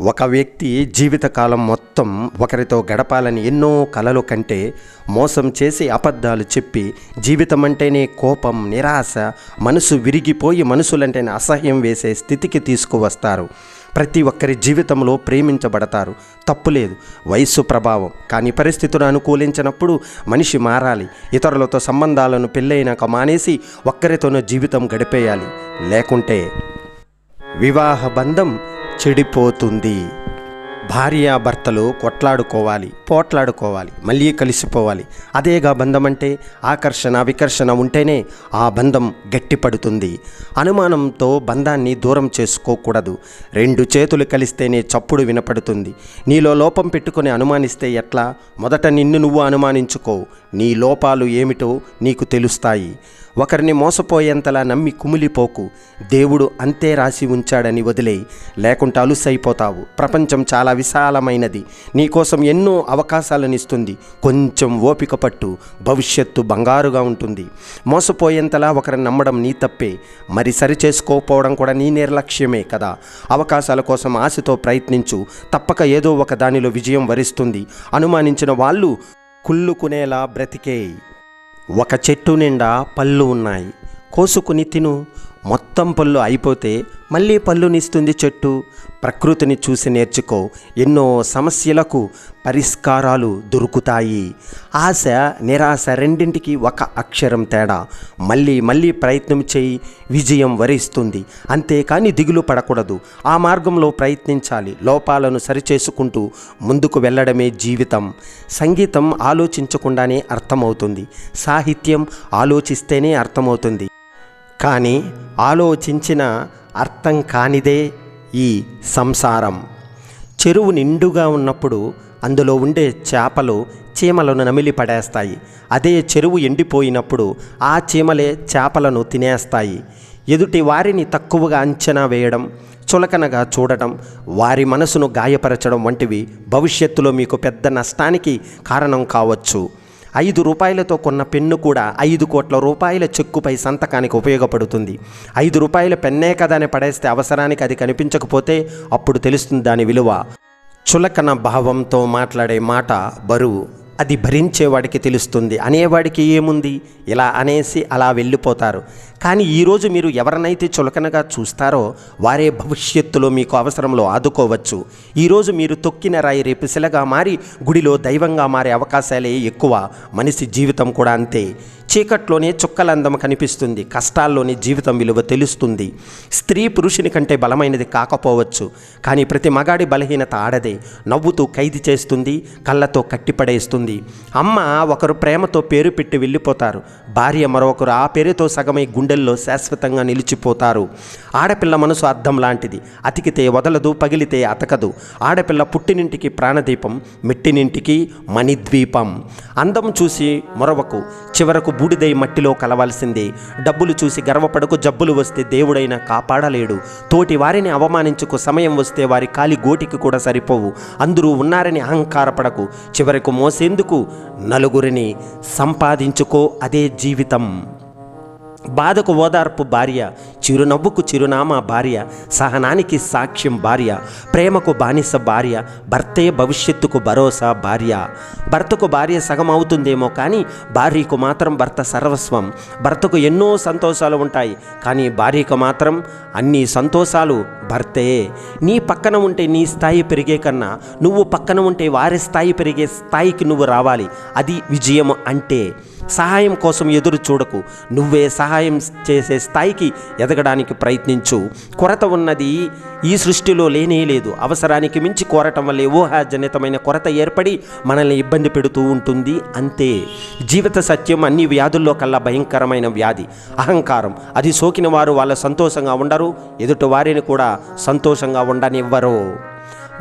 ఒక వ్యక్తి జీవితకాలం మొత్తం ఒకరితో గడపాలని ఎన్నో కలలు కంటే మోసం చేసి అబద్ధాలు చెప్పి జీవితం అంటేనే కోపం నిరాశ మనసు విరిగిపోయి మనుషులంటేనే అసహ్యం వేసే స్థితికి తీసుకువస్తారు. ప్రతి ఒక్కరి జీవితంలో ప్రేమించబడతారు. తప్పులేదు వయస్సు ప్రభావం. కానీ పరిస్థితులు అనుకూలించినప్పుడు మనిషి మారాలి. ఇతరులతో సంబంధాలను పెళ్ళైనాక మానేసి ఒక్కరితోనూ జీవితం గడిపేయాలి. లేకుంటే వివాహ బంధం చెడిపోతుంది. భార్యాభర్తలు కొట్లాడుకోవాలి పోట్లాడుకోవాలి మళ్ళీ కలిసిపోవాలి. అదేగా బంధం అంటే ఆకర్షణ వికర్షణ ఉంటేనే ఆ బంధం గట్టిపడుతుంది. అనుమానంతో బంధాన్ని దూరం చేసుకోకూడదు. రెండు చేతులు కలిస్తేనే చప్పుడు వినపడుతుంది. నీలో లోపం పెట్టుకుని అనుమానిస్తే ఎట్లా? మొదట నిన్ను నువ్వు అనుమానించుకో. నీ లోపాలు ఏమిటో నీకు తెలుస్తాయి. ఒకరిని మోసపోయేంతలా నమ్మి కుమిలిపోకు. దేవుడు అంతే రాసి ఉంచాడని వదిలేయి లేకుంటే అలుసైపోతావు. ప్రపంచం చాలా విశాలమైనది. నీకోసం ఎన్నో అవకాశాలను ఇస్తుంది కొంచెం ఓపిక పట్టు. భవిష్యత్తు బంగారుగా ఉంటుంది. మోసపోయేంతలా ఒకరిని నమ్మడం నీ తప్పే. మరి సరి చేసుకోకపోవడం కూడా నీ నిర్లక్ష్యమే కదా. అవకాశాల కోసం ఆశతో ప్రయత్నించు. తప్పక ఏదో ఒక దానిలో విజయం వరిస్తుంది. అనుమానించిన వాళ్ళు కుళ్ళుకునేలా బ్రతికేయి. ఒక చెట్టు నిండా పళ్ళు ఉన్నాయి. కోసుకుని తిను. మొత్తం పళ్ళు అయిపోతే మళ్ళీ పళ్ళునిస్తుంది చెట్టు. ప్రకృతిని చూసి నేర్చుకో. ఎన్నో సమస్యలకు పరిష్కారాలు దొరుకుతాయి. ఆశ నిరాశ రెండింటికి ఒక అక్షరం తేడా. మళ్ళీ మళ్ళీ ప్రయత్నం చేయి విజయం వరిస్తుంది. అంతేకాని దిగులు పడకూడదు. ఆ మార్గంలో ప్రయత్నించాలి. లోపాలను సరిచేసుకుంటూ ముందుకు వెళ్ళడమే జీవితం. సంగీతం ఆలోచించకుండానే అర్థమవుతుంది. సాహిత్యం ఆలోచిస్తేనే అర్థమవుతుంది. కానీ ఆలోచించిన అర్థం కానిదే ఈ సంసారం. చెరువు నిండుగా ఉన్నప్పుడు అందులో ఉండే చేపలు చీమలను నమిలి పడేస్తాయి. అదే చెరువు ఎండిపోయినప్పుడు ఆ చీమలే చేపలను తినేస్తాయి. ఎదుటి వారిని తక్కువగా అంచనా వేయడం చులకనగా చూడటం వారి మనసును గాయపరచడం వంటివి భవిష్యత్తులో మీకు పెద్ద నష్టానికి కారణం కావచ్చు. ఐదు రూపాయలతో కొన్న పెన్ను కూడా ఐదు కోట్ల రూపాయల చెక్కుపై సంతకానికి ఉపయోగపడుతుంది. ఐదు రూపాయల పెన్నే కదా అని పడేస్తే అవసరానికి అది కనిపించకపోతే అప్పుడు తెలుస్తుంది దాని విలువ. చులకన భావంతో మాట్లాడే మాట బరువు. అది భరించేవాడికి తెలుస్తుంది. అనేవాడికి ఏముంది? ఇలా అనేసి అలా వెళ్ళిపోతారు. కానీ ఈరోజు మీరు ఎవరినైతే చులకనగా చూస్తారో వారే భవిష్యత్తులో మీకు అవసరంలో ఆదుకోవచ్చు. ఈరోజు మీరు తొక్కిన రాయి రేపు శిలగా మారి గుడిలో దైవంగా మారే అవకాశాలే ఎక్కువ. మనిషి జీవితం కూడా అంతే. చీకట్లోనే చుక్కలందం కనిపిస్తుంది. కష్టాల్లోనే జీవితం విలువ తెలుస్తుంది. స్త్రీ పురుషుని కంటే బలమైనది కాకపోవచ్చు. కానీ ప్రతి మగాడి బలహీనత ఆడదే. నవ్వుతూ ఖైదు చేస్తుంది కళ్ళతో కట్టిపడేస్తుంది. అమ్మ ఒకరు ప్రేమతో పేరు పెట్టి వెళ్ళిపోతారు. భార్య మరొకరు ఆ పేరుతో సగమై గుండెల్లో శాశ్వతంగా నిలిచిపోతారు. ఆడపిల్ల మనసు అర్థం లాంటిది. అతికితే వదలదు పగిలితే అతకదు. ఆడపిల్ల పుట్టినింటికి ప్రాణదీపం మెట్టినింటికి మణిద్వీపం. అందం చూసి మొరవకు చివరకు బూడిదై మట్టిలో కలవాల్సిందే. డబ్బులు చూసి గర్వపడకు జబ్బులు వస్తే దేవుడైనా కాపాడలేడు. తోటి వారిని అవమానించుకు సమయం వస్తే వారి కాలి గోటికి కూడా సరిపోవు. అందరూ ఉన్నారని అహంకారపడకు. చివరకు ఎందుకు నలుగురిని సంపాదించుకో అదే జీవితం? బాధకు ఓదార్పు భార్య చిరునవ్వుకు చిరునామా భార్య సహనానికి సాక్ష్యం భార్య ప్రేమకు బానిస భార్య భర్తే భవిష్యత్తుకు భరోసా భార్య. భర్తకు భార్య సగం అవుతుందేమో కానీ భార్యకు మాత్రం భర్త సర్వస్వం. భర్తకు ఎన్నో సంతోషాలు ఉంటాయి కానీ భార్యకు మాత్రం అన్ని సంతోషాలు భర్తే. నీ పక్కన ఉంటే నీ స్థాయి పెరిగే కన్నా నువ్వు పక్కన ఉంటే వారి స్థాయి పెరిగే స్థాయికి నువ్వు రావాలి. అది విజయం అంటే. సహాయం కోసం ఎదురు చూడకు. నువ్వే సహాయం సహాయం చేసే స్థాయికి ఎదగడానికి ప్రయత్నించు. కొరత ఉన్నది ఈ సృష్టిలో లేనే లేదు. అవసరానికి మించి కోరటం వల్ల ఊహాజనితమైన కొరత ఏర్పడి మనల్ని ఇబ్బంది పెడుతూ ఉంటుంది. అంతే. జీవిత సత్యం అన్ని వ్యాధుల్లో కల్లా భయంకరమైన వ్యాధి. అహంకారం. అది సోకిన వారు వాళ్ళ సంతోషంగా ఉండరు. ఎదుటి వారిని కూడా సంతోషంగా ఉండనివ్వరు.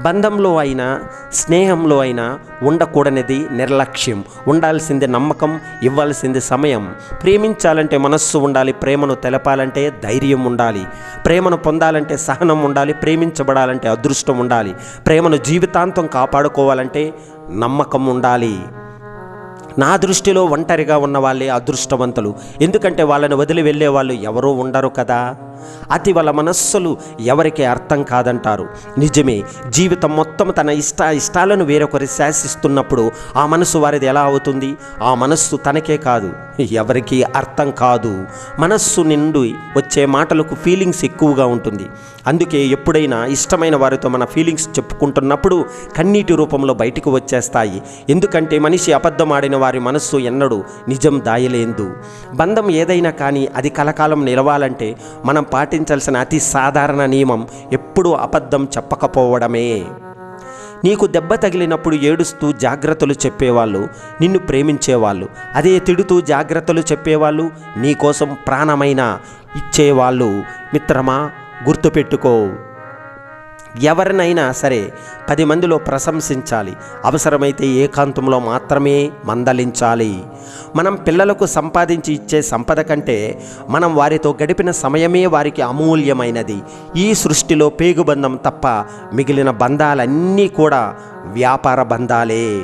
బంధంలో అయినా స్నేహంలో అయినా ఉండకూడనిది నిర్లక్ష్యం. ఉండాల్సింది నమ్మకం ఇవ్వాల్సింది సమయం. ప్రేమించాలంటే మనస్సు ఉండాలి ప్రేమను తెలపాలంటే ధైర్యం ఉండాలి. ప్రేమను పొందాలంటే సహనం ఉండాలి ప్రేమించబడాలంటే అదృష్టం ఉండాలి. ప్రేమను జీవితాంతం కాపాడుకోవాలంటే నమ్మకం ఉండాలి. నా దృష్టిలో ఒంటరిగా ఉన్న వాళ్ళే అదృష్టవంతులు. ఎందుకంటే వాళ్ళని వదిలి వెళ్ళే వాళ్ళు ఎవరూ ఉండరు కదా? అతి వల్ల మనస్సులు ఎవరికి అర్థం కాదంటారు. నిజమే జీవితం మొత్తం తన ఇష్ట ఇష్టాలను వేరొకరి శాసిస్తున్నప్పుడు ఆ మనస్సు వారిది ఎలా అవుతుంది? ఆ మనస్సు తనకే కాదు ఎవరికి అర్థం కాదు. మనస్సు నిండి వచ్చే మాటలకు ఫీలింగ్స్ ఎక్కువగా ఉంటుంది. అందుకే ఎప్పుడైనా ఇష్టమైన వారితో మన ఫీలింగ్స్ చెప్పుకుంటున్నప్పుడు కన్నీటి రూపంలో బయటకు వచ్చేస్తాయి. ఎందుకంటే మనిషి అబద్ధం ఆడిన వారి మనస్సు ఎన్నడూ నిజం దాయలేదు. బంధం ఏదైనా కానీ అది కలకాలం నిలవాలంటే మనం పాటించాల్సిన అతి సాధారణ నియమం ఎప్పుడూ అబద్ధం చెప్పకపోవడమే. నీకు దెబ్బ తగిలినప్పుడు ఏడుస్తూ జాగ్రత్తలు చెప్పేవాళ్ళు నిన్ను ప్రేమించేవాళ్ళు అదే తిడుతూ జాగ్రత్తలు చెప్పేవాళ్ళు నీకోసం ప్రాణమైన ఇచ్చేవాళ్ళు. మిత్రమా గుర్తుపెట్టుకో. ఎవరినైనా సరే పది మందిలో ప్రశంసించాలి. అవసరమైతే ఏకాంతంలో మాత్రమే మందలించాలి. మనం పిల్లలకు సంపాదించి ఇచ్చే సంపద కంటే మనం వారితో గడిపిన సమయమే వారికి అమూల్యమైనది. ఈ సృష్టిలో పేగుబంధం తప్ప మిగిలిన బంధాలన్నీ కూడా వ్యాపార బంధాలే.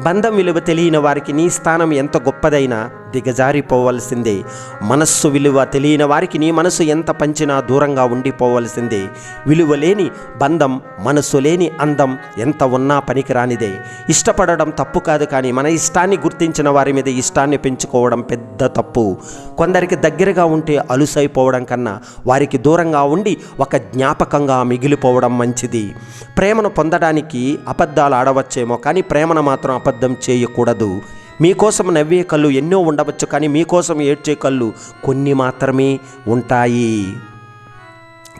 బంధం విలువ తెలియని వారికి నీ స్థానం ఎంత గొప్పదైనా దిగజారిపోవలసిందే. మనస్సు విలువ తెలియని వారికి నీ మనసు ఎంత పంచినా దూరంగా ఉండిపోవలసిందే. విలువ లేని బంధం మనస్సు లేని అందం ఎంత ఉన్నా పనికిరానిదే. ఇష్టపడడం తప్పు కాదు కానీ మన ఇష్టాన్ని గుర్తించిన వారి మీద ఇష్టాన్ని పెంచుకోవడం పెద్ద తప్పు. కొందరికి దగ్గరగా ఉంటే అలుసైపోవడం కన్నా వారికి దూరంగా ఉండి ఒక జ్ఞాపకంగా మిగిలిపోవడం మంచిది. ప్రేమను పొందడానికి అబద్ధాలు ఆడవచ్చేమో కానీ ప్రేమను మాత్రం అబద్ధం చేయకూడదు. మీకోసం నవ్వే కళ్ళు ఎన్నో ఉండవచ్చు కానీ మీకోసం ఏడ్చే కళ్ళు కొన్ని మాత్రమే ఉంటాయి.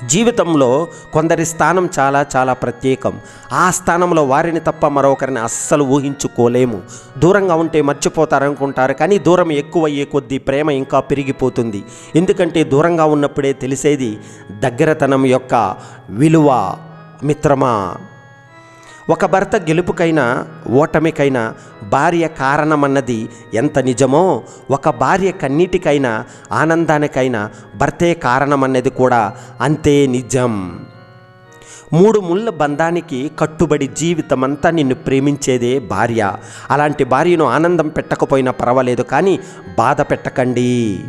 జీవితంలో కొందరి స్థానం చాలా చాలా ప్రత్యేకం. ఆ స్థానంలో వారిని తప్ప మరొకరిని అస్సలు ఊహించుకోలేము. దూరంగా ఉంటే మర్చిపోతారనుకుంటారు కానీ దూరం ఎక్కువయ్యే కొద్దీ ప్రేమ ఇంకా పెరిగిపోతుంది. ఎందుకంటే దూరంగా ఉన్నప్పుడే తెలిసేది దగ్గరతనం యొక్క విలువ మిత్రమా? ఒక భర్త గెలుపుకైనా ఓటమికైనా భార్య కారణమన్నది ఎంత నిజమో ఒక భార్య కన్నీటికైనా ఆనందానికైనా భర్తే కారణమన్నది కూడా అంతే నిజం. మూడు ముళ్ళ బంధానికి కట్టుబడి జీవితమంతా నిన్ను ప్రేమించేదే భార్య. అలాంటి భార్యను ఆనందం పెట్టకపోయినా పర్వాలేదు కానీ బాధ పెట్టకండి.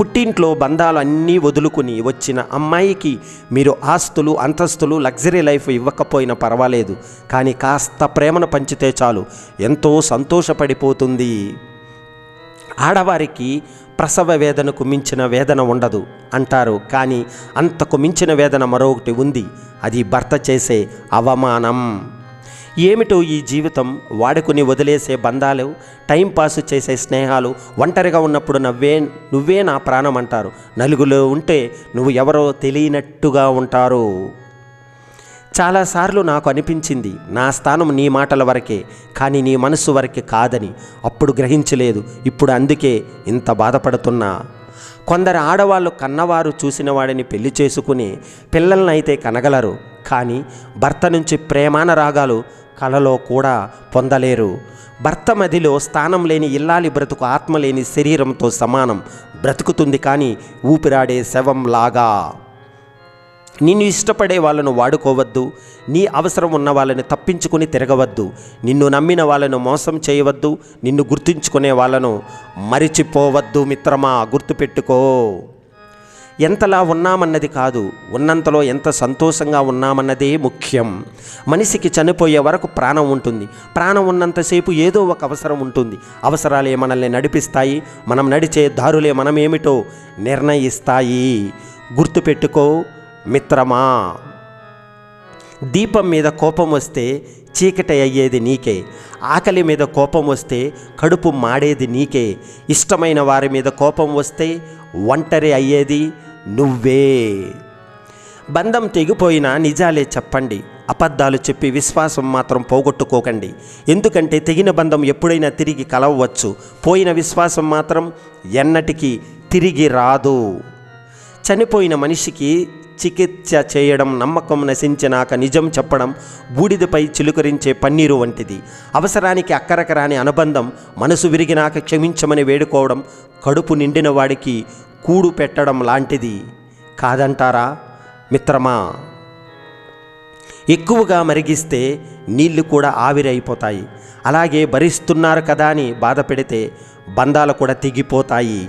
పుట్టింట్లో బంధాలు అన్నీ వదులుకుని వచ్చిన అమ్మాయికి మీరు ఆస్తులు అంతస్తులు లగ్జరీ లైఫ్ ఇవ్వకపోయినా పర్వాలేదు. కానీ కాస్త ప్రేమను పంచితే చాలు. ఎంతో సంతోషపడిపోతుంది. ఆడవారికి ప్రసవ వేదనకు మించిన వేదన ఉండదు అంటారు. కానీ అంతకు మించిన వేదన మరొకటి ఉంది. అది భర్త చేసే అవమానం. ఏమిటో ఈ జీవితం? వాడుకుని వదిలేసే బంధాలు టైంపాస్ చేసే స్నేహాలు ఒంటరిగా ఉన్నప్పుడు నవ్వే నువ్వే నా ప్రాణం అంటారు. నలుగులో ఉంటే నువ్వు ఎవరో తెలియనట్టుగా ఉంటారు. చాలాసార్లు నాకు అనిపించింది నా స్థానం నీ మాటల వరకే కానీ నీ మనస్సు వరకే కాదని. అప్పుడు గ్రహించలేదు ఇప్పుడు అందుకే ఇంత బాధపడుతున్నా. కొందరు ఆడవాళ్ళు కన్నవారు చూసిన వాడిని పెళ్ళి చేసుకుని పిల్లలనైతే కనగలరు. కానీ భర్త నుంచి ప్రేమాన రాగాలు కలలో కూడా పొందలేరు. భర్త మదిలో స్థానం లేని ఇల్లాలి బ్రతుకు ఆత్మ లేని శరీరంతో సమానం బ్రతుకుతుంది కానీ ఊపిరాడే శవం లాగా నిన్ను ఇష్టపడే వాళ్ళను వాడుకోవద్దు. నీ అవసరం ఉన్న వాళ్ళని తప్పించుకుని తిరగవద్దు. నిన్ను నమ్మిన వాళ్ళను మోసం చేయవద్దు. నిన్ను గుర్తుంచుకునే వాళ్ళను మరిచిపోవద్దు మిత్రమా గుర్తుపెట్టుకో. ఎంతలా ఉన్నామన్నది కాదు ఉన్నంతలో ఎంత సంతోషంగా ఉన్నామన్నదే ముఖ్యం. మనిషికి చనిపోయే వరకు ప్రాణం ఉంటుంది. ప్రాణం ఉన్నంతసేపు ఏదో ఒక అవసరం ఉంటుంది. అవసరాలే మనల్ని నడిపిస్తాయి మనం నడిచే దారులే మనమేమిటో నిర్ణయిస్తాయి. గుర్తుపెట్టుకో మిత్రమా. దీపం మీద కోపం వస్తే చీకటి అయ్యేది నీకే. ఆకలి మీద కోపం వస్తే కడుపు మాడేది నీకే. ఇష్టమైన వారి మీద కోపం వస్తే ఒంటరి అయ్యేది నువ్వే. బంధం తెగిపోయినా నిజాలే చెప్పండి. అబద్ధాలు చెప్పి విశ్వాసం మాత్రం పోగొట్టుకోకండి. ఎందుకంటే తెగిన బంధం ఎప్పుడైనా తిరిగి కలవవచ్చు. పోయిన విశ్వాసం మాత్రం ఎన్నటికీ తిరిగి రాదు. చనిపోయిన మనిషికి చికిత్స చేయడం నమ్మకం నశించినాక నిజం చెప్పడం బూడిదపై చిలుకరించే పన్నీరు వంటిది. అవసరానికి అక్కరకరాని అనుబంధం మనసు విరిగినాక క్షమించమని వేడుకోవడం కడుపు నిండిన వాడికి కూడు పెట్టడం లాంటిది. కాదంటారా మిత్రమా? ఎక్కువగా మరిగిస్తే నీళ్ళు కూడా ఆవిరైపోతాయి. అలాగే భరిస్తున్నారు కదా అని బాధపెడితే బంధాలు కూడా తెగిపోతాయి.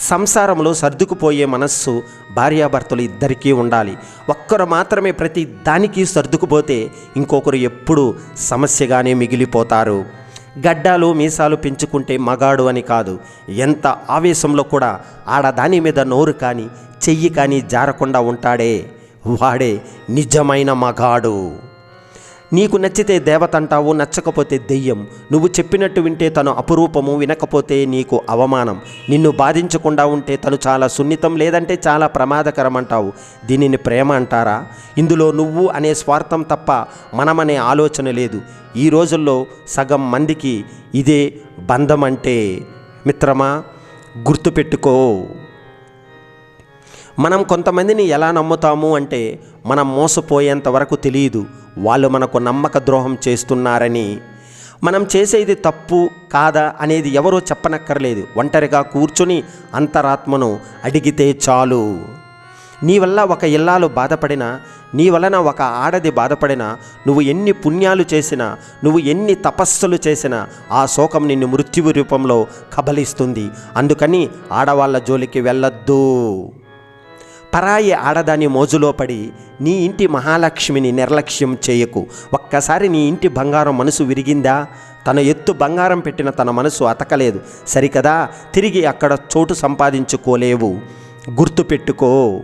సంసారంలో సర్దుకుపోయే మనస్సు భార్యాభర్తలు ఇద్దరికీ ఉండాలి. ఒక్కరు మాత్రమే ప్రతి దానికి సర్దుకుపోతే ఇంకొకరు ఎప్పుడూ సమస్యగానే మిగిలిపోతారు. గడ్డాలు మీసాలు పెంచుకుంటే మగాడు అని కాదు. ఎంత ఆవేశంలో కూడా ఆడదాని మీద నోరు కానీ చెయ్యి కానీ జారకుండా ఉంటాడే. వాడే నిజమైన మగాడు. నీకు నచ్చితే దేవత అంటావు నచ్చకపోతే దెయ్యం. నువ్వు చెప్పినట్టు వింటే తను అపురూపము వినకపోతే నీకు అవమానం. నిన్ను బాధించకుండా ఉంటే తను చాలా సున్నితం లేదంటే చాలా ప్రమాదకరం అంటావు దీనిని ప్రేమ అంటారా? ఇందులో నువ్వు అనే స్వార్థం తప్ప మనమనే ఆలోచన లేదు. ఈ రోజుల్లో సగం మందికి ఇదే బంధం అంటే మిత్రమా గుర్తుపెట్టుకో. మనం కొంతమందిని ఎలా నమ్ముతాము అంటే మనం మోసపోయేంత వరకు తెలియదు. వాళ్ళు మనకు నమ్మక ద్రోహం చేస్తున్నారని. మనం చేసేది తప్పు కాదా అనేది ఎవరో చెప్పనక్కర్లేదు. ఒంటరిగా కూర్చుని అంతరాత్మను అడిగితే చాలు. నీ వల్ల ఒక ఇల్లాలు బాధపడినా నీ వలన ఒక ఆడది బాధపడినా నువ్వు ఎన్ని పుణ్యాలు చేసినా నువ్వు ఎన్ని తపస్సులు చేసినా ఆ శోకం నిన్ను మృత్యువు రూపంలో కబలిస్తుంది. అందుకని ఆడవాళ్ళ జోలికి వెళ్ళొద్దు. పరాయి ఆడదాని మోజులో పడి నీ ఇంటి మహాలక్ష్మిని నిర్లక్ష్యం చేయకు. ఒక్కసారి నీ ఇంటి బంగారం మనసు విరిగిందా? తన ఎత్తు బంగారం పెట్టిన తన మనసు అతకలేదు. సరికదా? తిరిగి అక్కడ చోటు సంపాదించుకోలేవు. గుర్తుపెట్టుకో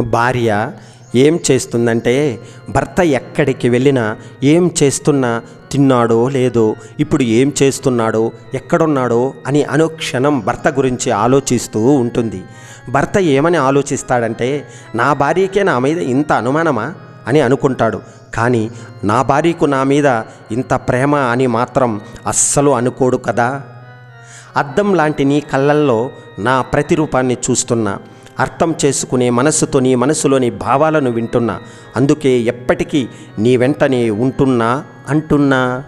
భార్య ఏం చేస్తుందంటే భర్త ఎక్కడికి వెళ్ళినా ఏం చేస్తున్నా తిన్నాడో లేదో ఇప్పుడు ఏం చేస్తున్నాడో ఎక్కడున్నాడో అని అనుక్షణం భర్త గురించి ఆలోచిస్తూ ఉంటుంది. భర్త ఏమని ఆలోచిస్తాడంటే నా భార్యకే నా మీద ఇంత అనుమానమా? అని అనుకుంటాడు. కానీ నా భార్యకు నా మీద ఇంత ప్రేమ అని మాత్రం అస్సలు అనుకోడు కదా? అద్దం లాంటి నీ కళ్ళల్లో నా ప్రతిరూపాన్ని చూస్తున్నా. అర్థం చేసుకునే మనస్సుతో నీ మనసులోని భావాలను వింటున్నా. అందుకే ఎప్పటికీ నీ వెంటనే ఉంటున్నా అంటున్నా.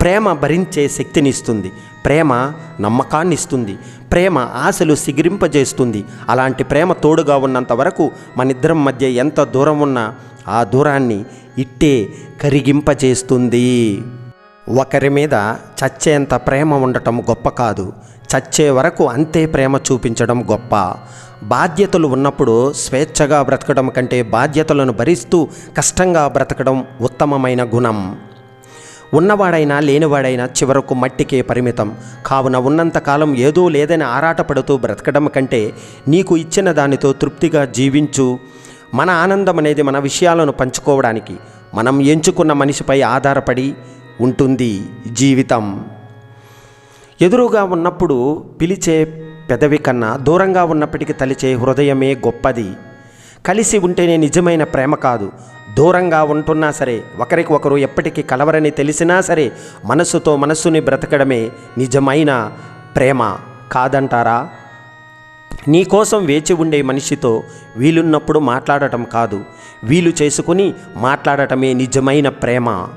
ప్రేమ భరించే శక్తినిస్తుంది. ప్రేమ నమ్మకాన్ని ఇస్తుంది ప్రేమ ఆశలు సిగిరింపజేస్తుంది. అలాంటి ప్రేమ తోడుగా ఉన్నంత వరకు మనిద్దరం మధ్య ఎంత దూరం ఉన్నా ఆ దూరాన్ని ఇట్టే కరిగింపజేస్తుంది. ఒకరి మీద చచ్చేంత ప్రేమ ఉండటం గొప్ప కాదు. చచ్చే వరకు అంతే ప్రేమ చూపించడం గొప్ప. బాధ్యతలు ఉన్నప్పుడు స్వేచ్ఛగా బ్రతకడం కంటే బాధ్యతలను భరిస్తూ కష్టంగా బ్రతకడం ఉత్తమమైన గుణం. ఉన్నవాడైనా లేనివాడైనా చివరకు మట్టికే పరిమితం. కావున ఉన్నంతకాలం ఏదో లేదని ఆరాటపడుతూ బ్రతకడం కంటే నీకు ఇచ్చిన దానితో తృప్తిగా జీవించు. మన ఆనందం అనేది మన విషయాలను పంచుకోవడానికి మనం ఎంచుకున్న మనిషిపై ఆధారపడి ఉంటుంది జీవితం. ఎదురుగా ఉన్నప్పుడు పిలిచే పెదవి కన్నా దూరంగా ఉన్నప్పటికీ తలిచే హృదయమే గొప్పది. కలిసి ఉంటేనే నిజమైన ప్రేమ కాదు. దూరంగా ఉంటున్నా సరే ఒకరికి ఒకరు ఎప్పటికీ కలవరని తెలిసినా సరే మనసుతో మనస్సుని బ్రతకడమే నిజమైన ప్రేమ కాదంటారా? నీకోసం వేచి ఉండే మనిషితో వీలున్నప్పుడు మాట్లాడటం కాదు. వీలు చేసుకుని మాట్లాడటమే నిజమైన ప్రేమ.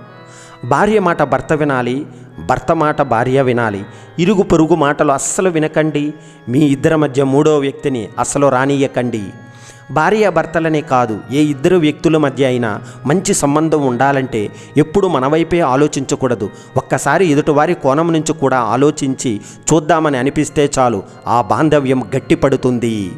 భార్య మాట భర్త వినాలి భర్త మాట భార్య వినాలి. ఇరుగు పొరుగు మాటలు అస్సలు వినకండి. మీ ఇద్దరి మధ్య మూడో వ్యక్తిని అస్సలు రానియకండి. భార్యాభర్తలనే కాదు ఏ ఇద్దరు వ్యక్తుల మధ్య అయినా మంచి సంబంధం ఉండాలంటే ఎప్పుడు మన వైపే ఆలోచించకూడదు. ఒక్కసారి ఎదుటివారి కోణం నుంచి కూడా ఆలోచించి చూద్దామని అనిపిస్తే చాలు ఆ బాంధవ్యం గట్టిపడుతుంది.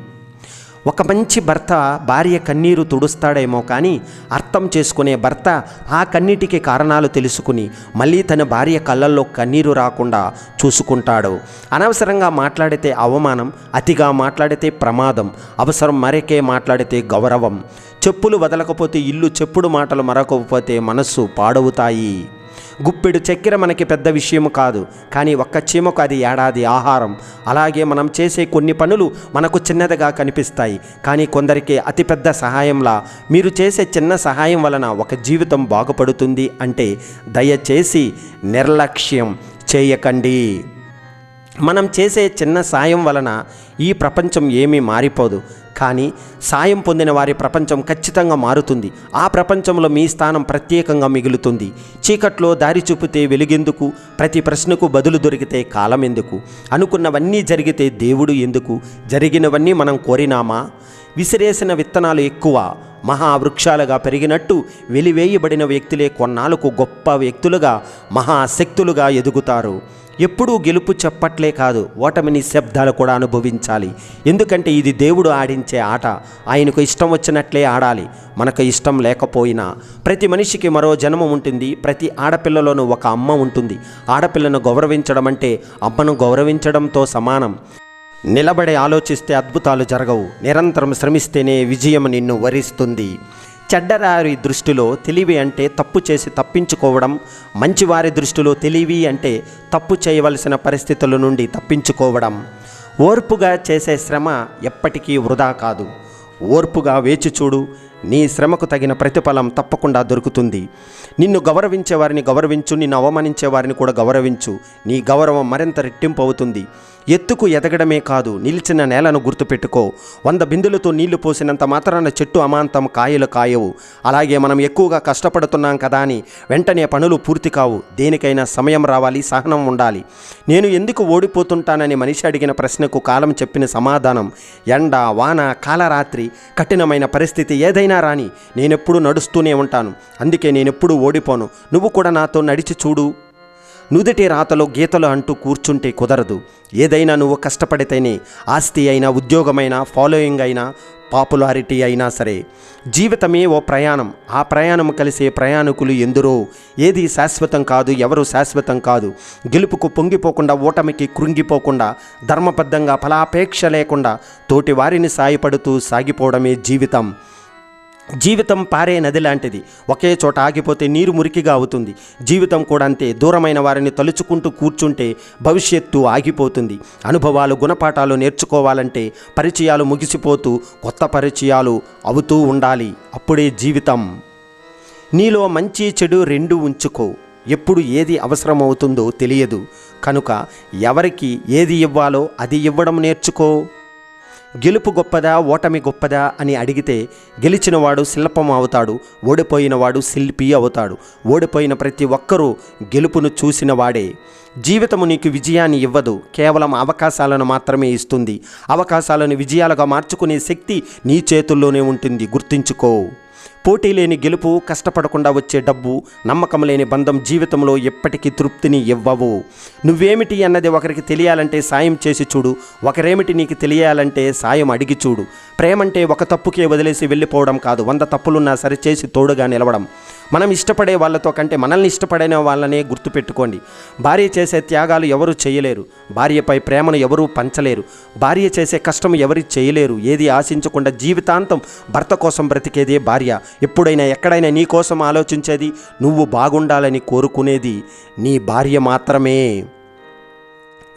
ఒక మంచి భర్త భార్య కన్నీరు తుడుస్తాడేమో కానీ అర్థం చేసుకునే భర్త ఆ కన్నీటికి కారణాలు తెలుసుకుని మళ్ళీ తన భార్య కళ్ళల్లో కన్నీరు రాకుండా చూసుకుంటాడు. అనవసరంగా మాట్లాడితే అవమానం అతిగా మాట్లాడితే ప్రమాదం అవసరం మరకే మాట్లాడితే గౌరవం. చెప్పులు వదలకపోతే ఇల్లు చెప్పుడు మాటలు మరకపోతే మనస్సు పాడవుతాయి. గుప్పెడు చక్కెర మనకి పెద్ద విషయం కాదు. కానీ ఒక్క చీమకు అది ఏడాది ఆహారం. అలాగే మనం చేసే కొన్ని పనులు మనకు చిన్నదిగా కనిపిస్తాయి. కానీ కొందరికి అతిపెద్ద సహాయంలా మీరు చేసే చిన్న సహాయం వలన ఒక జీవితం బాగుపడుతుంది అంటే దయచేసి నిర్లక్ష్యం చేయకండి. మనం చేసే చిన్న సాయం వలన ఈ ప్రపంచం ఏమీ మారిపోదు. కానీ సాయం పొందిన వారి ప్రపంచం ఖచ్చితంగా మారుతుంది. ఆ ప్రపంచంలో మీ స్థానం ప్రత్యేకంగా మిగులుతుంది. చీకట్లో దారి చూపితే వెలుగెందుకు? ప్రతి ప్రశ్నకు బదులు దొరికితే కాలం ఎందుకు? అనుకున్నవన్నీ జరిగితే దేవుడు ఎందుకు? జరిగినవన్నీ మనం కోరినామా? విసిరేసిన విత్తనాలు ఎక్కువ మహావృక్షాలుగా పెరిగినట్టు వెలివేయబడిన వ్యక్తులే కొన్నాళ్ళకు గొప్ప వ్యక్తులుగా మహాశక్తులుగా ఎదుగుతారు. ఎప్పుడూ గెలుపు చెప్పట్లే కాదు ఓటమిని శబ్దాలు కూడా అనుభవించాలి. ఎందుకంటే ఇది దేవుడు ఆడించే ఆట. ఆయనకు ఇష్టం వచ్చినట్లే ఆడాలి. మనకు ఇష్టం లేకపోయినా. ప్రతి మనిషికి మరో జన్మ ఉంటుంది. ప్రతి ఆడపిల్లలోనూ ఒక అమ్మ ఉంటుంది. ఆడపిల్లను గౌరవించడం అంటే అమ్మను గౌరవించడంతో సమానం. నిలబడి ఆలోచిస్తే అద్భుతాలు జరగవు. నిరంతరం శ్రమిస్తేనే విజయం నిన్ను వరిస్తుంది. చెడ్డరారి దృష్టిలో తెలివి అంటే తప్పు చేసి తప్పించుకోవడం మంచివారి దృష్టిలో తెలివి అంటే తప్పు చేయవలసిన పరిస్థితుల నుండి తప్పించుకోవడం. ఓర్పుగా చేసే శ్రమ ఎప్పటికీ వృధా కాదు. ఓర్పుగా వేచి చూడు నీ శ్రమకు తగిన ప్రతిఫలం తప్పకుండా దొరుకుతుంది. నిన్ను గౌరవించే వారిని గౌరవించు నిన్ను అవమానించే వారిని కూడా గౌరవించు. నీ గౌరవం మరింత రెట్టింపు అవుతుంది. ఎత్తుకు ఎదగడమే కాదు నిలిచిన నేలను గుర్తుపెట్టుకో. వంద బిందులతో నీళ్ళు పోసినంత మాత్రాన చెట్టు అమాంతం కాయలు కాయవు. అలాగే మనం ఎక్కువగా కష్టపడుతున్నాం కదా అని వెంటనే పనులు పూర్తి కావు. దేనికైనా సమయం రావాలి సహనం ఉండాలి. నేను ఎందుకు ఓడిపోతుంటానని మనిషి అడిగిన ప్రశ్నకు కాలం చెప్పిన సమాధానం ఎండ వాన కాలరాత్రి కఠినమైన పరిస్థితి ఏదైనా రాని నేనెప్పుడు నడుస్తూనే ఉంటాను. అందుకే నేనెప్పుడు ఓడిపోను. నువ్వు కూడా నాతో నడిచి చూడు. నుదుటి రాతలో గీతలు అంటూ కూర్చుంటే కుదరదు. ఏదైనా నువ్వు కష్టపడితేనే ఆస్తి అయినా ఉద్యోగమైనా ఫాలోయింగ్ అయినా పాపులారిటీ అయినా సరే. జీవితమే ఓ ప్రయాణం. ఆ ప్రయాణం కలిసే ప్రయాణికులు ఎందరో? ఏది శాశ్వతం కాదు ఎవరు శాశ్వతం కాదు. గెలుపుకు పొంగిపోకుండా ఓటమికి కృంగిపోకుండా ధర్మబద్ధంగా ఫలాపేక్ష లేకుండా తోటి వారిని సాయపడుతూ సాగిపోవడమే జీవితం. జీవితం పారే నది లాంటిది. ఒకే చోట ఆగిపోతే నీరు మురికిగా అవుతుంది. జీవితం కూడా అంతే. దూరమైన వారిని తలుచుకుంటూ కూర్చుంటే భవిష్యత్తు ఆగిపోతుంది. అనుభవాలు గుణపాఠాలు నేర్చుకోవాలంటే పరిచయాలు ముగిసిపోతూ కొత్త పరిచయాలు అవుతూ ఉండాలి. అప్పుడే జీవితం. నీలో మంచి చెడు రెండు ఉంచుకో. ఎప్పుడు ఏది అవసరమవుతుందో తెలియదు. కనుక ఎవరికి ఏది ఇవ్వాలో అది ఇవ్వడం నేర్చుకో. గెలుపు గొప్పదా ఓటమి గొప్పదా అని అడిగితే గెలిచినవాడు శిల్పం అవుతాడు ఓడిపోయినవాడు శిల్పి అవుతాడు. ఓడిపోయిన ప్రతి ఒక్కరూ గెలుపును చూసినవాడే. జీవితము నీకు విజయాన్ని ఇవ్వదు కేవలం అవకాశాలను మాత్రమే ఇస్తుంది. అవకాశాలను విజయాలుగా మార్చుకునే శక్తి నీ చేతుల్లోనే ఉంటుంది గుర్తుంచుకో. పోటీ లేని గెలుపు కష్టపడకుండా వచ్చే డబ్బు నమ్మకం లేని బంధం జీవితంలో ఎప్పటికీ తృప్తిని ఇవ్వవు. నువ్వేమిటి అన్నది ఒకరికి తెలియాలంటే సాయం చేసి చూడు. ఒకరేమిటి నీకు తెలియాలంటే సాయం అడిగి చూడు. ప్రేమంటే ఒక తప్పుకే వదిలేసి వెళ్ళిపోవడం కాదు. వంద తప్పులున్నా సరిచేసి తోడుగా నిలవడం. మనం ఇష్టపడే వాళ్ళతో కంటే మనల్ని ఇష్టపడిన వాళ్ళనే గుర్తుపెట్టుకోండి భార్య చేసే త్యాగాలు ఎవరు చేయలేరు. భార్యపై ప్రేమను ఎవరూ పంచలేరు. భార్య చేసే కష్టం ఎవరు చేయలేరు. ఏది ఆశించకుండా జీవితాంతం భర్త కోసం బ్రతికేదే భార్య. ఎప్పుడైనా ఎక్కడైనా నీ కోసం ఆలోచించేది నువ్వు బాగుండాలని కోరుకునేది నీ భార్య మాత్రమే.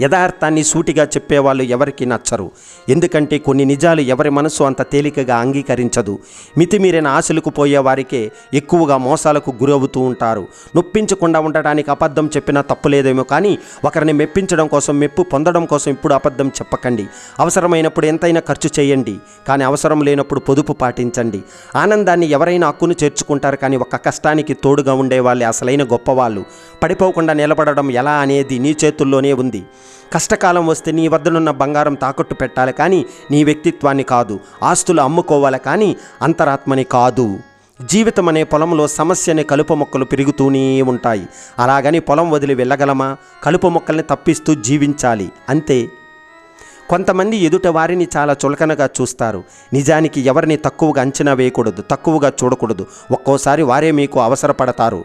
యథార్థాన్ని సూటిగా చెప్పేవాళ్ళు ఎవరికి నచ్చరు. ఎందుకంటే కొన్ని నిజాలు ఎవరి మనసు అంత తేలికగా అంగీకరించదు. మితిమీరిన ఆశలకు పోయే వారికే ఎక్కువగా మోసాలకు గురవుతూ ఉంటారు. నొప్పించకుండా ఉండటానికి అబద్ధం చెప్పినా తప్పులేదేమో కానీ ఒకరిని మెప్పించడం కోసం మెప్పు పొందడం కోసం ఇప్పుడు అబద్ధం చెప్పకండి. అవసరమైనప్పుడు ఎంతైనా ఖర్చు చేయండి కానీ అవసరం లేనప్పుడు పొదుపు పాటించండి. ఆనందాన్ని ఎవరైనా హక్కును చేర్చుకుంటారు కానీ ఒక కష్టానికి తోడుగా ఉండేవాళ్ళే అసలైన గొప్పవాళ్ళు. పడిపోకుండా నిలబడడం ఎలా అనేది నీ చేతుల్లోనే ఉంది. కష్టకాలం వస్తే నీ వద్దనున్న బంగారం తాకట్టు పెట్టాలి కానీ నీ వ్యక్తిత్వాన్ని కాదు. ఆస్తులు అమ్ముకోవాలి కానీ అంతరాత్మని కాదు. జీవితం అనే పొలంలో సమస్యని కలుపు మొక్కలు పెరుగుతూనే ఉంటాయి. అలాగని పొలం వదిలి వెళ్ళగలమా? కలుపు మొక్కల్ని తప్పిస్తూ జీవించాలి. అంతే. కొంతమంది ఎదుట వారిని చాలా చులకనగా చూస్తారు. నిజానికి ఎవరిని తక్కువగా అంచనా వేయకూడదు తక్కువగా చూడకూడదు. ఒక్కోసారి వారే మీకు అవసరపడతారు.